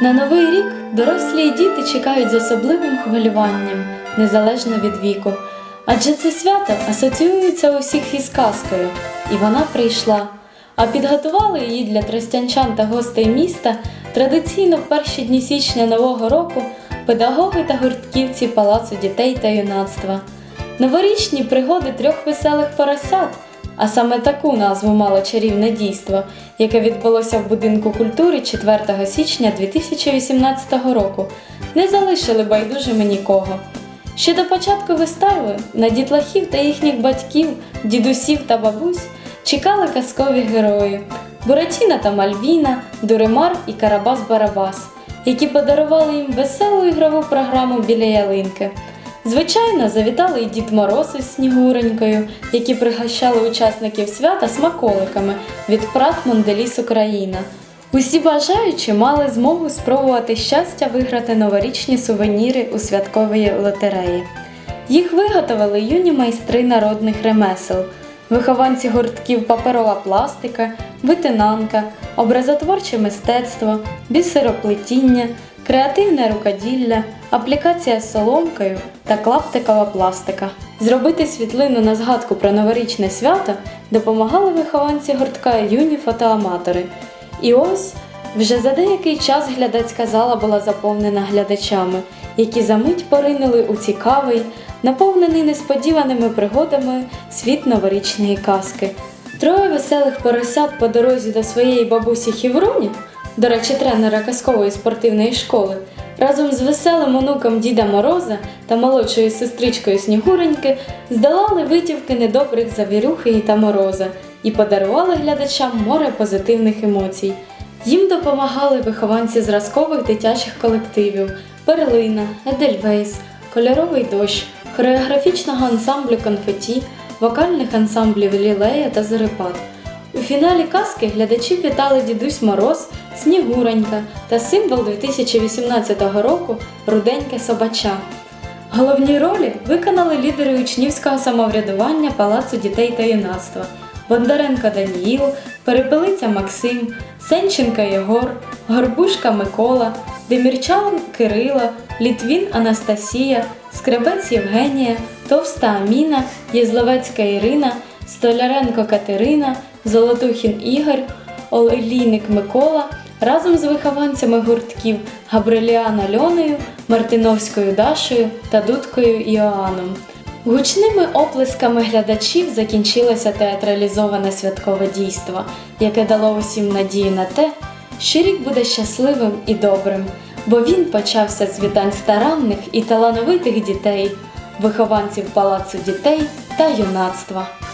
На новий рік дорослі і діти чекають з особливим хвилюванням, незалежно від віку. Адже це свято асоціюється у всіх із казкою, і вона прийшла. А підготували її для тростянчан та гостей міста традиційно в перші дні січня Нового року педагоги та гуртківці Палацу дітей та юнацтва. Новорічні пригоди трьох веселих поросят, а саме таку назву мало чарівне дійство, яке відбулося в будинку культури 4 січня 2018 року, не залишили байдужими нікого. Ще до початку вистави на дітлахів та їхніх батьків, дідусів та бабусь чекали казкові герої Буратіна та Мальвіна, Дуремар і Карабас-Барабас, які подарували їм веселу ігрову програму біля ялинки. Звичайно, завітали і Дід Мороз із Снігуренькою, які пригощали учасників свята смаколиками від Прат Монделіс Україна. Усі бажаючі мали змогу спробувати щастя виграти новорічні сувеніри у святковій лотереї. Їх виготовили юні майстри народних ремесел, вихованці гуртків паперова пластика, витинанка, образотворче мистецтво, бісероплетіння, креативне рукоділля, аплікація з соломкою та клаптикова пластика. Зробити світлину на згадку про новорічне свято допомагали вихованці гуртка юні фотоаматори. І ось вже за деякий час глядацька зала була заповнена глядачами, які за мить поринули у цікавий, наповнений несподіваними пригодами світ новорічної казки. Троє веселих поросят по дорозі до своєї бабусі Хівруні, до речі, тренера казкової спортивної школи, разом з веселим онуком Діда Мороза та молодшою сестричкою Снігуреньки здолали витівки недобрих завірюхи та мороза і подарували глядачам море позитивних емоцій. Їм допомагали вихованці зразкових дитячих колективів Перлина, Едельвейс, Кольоровий дощ, хореографічного ансамблю конфеті, вокальних ансамблів Лілея та Зорепад. У фіналі казки глядачів вітали дідусь Мороз, Снігуронька та символ 2018 року Руденьке Собача. Головні ролі виконали лідери учнівського самоврядування Палацу дітей та юнацтва Бондаренко Даніїл, Перепелиця Максим, Сенченка Єгор, Горбушка Микола, Демірчан Кирила, Літвін Анастасія, Скребець Євгенія, Товста Аміна, Єзловецька Ірина, Столяренко Катерина, Золотухін Ігор, Олійник Микола разом з вихованцями гуртків Габриліан Альоною, Мартиновською Дашею та Дудкою Іоанном. Гучними оплесками глядачів закінчилося театралізоване святкове дійство, яке дало усім надію на те, що рік буде щасливим і добрим, бо він почався з вітань старанних і талановитих дітей, вихованців палацу дітей та юнацтва.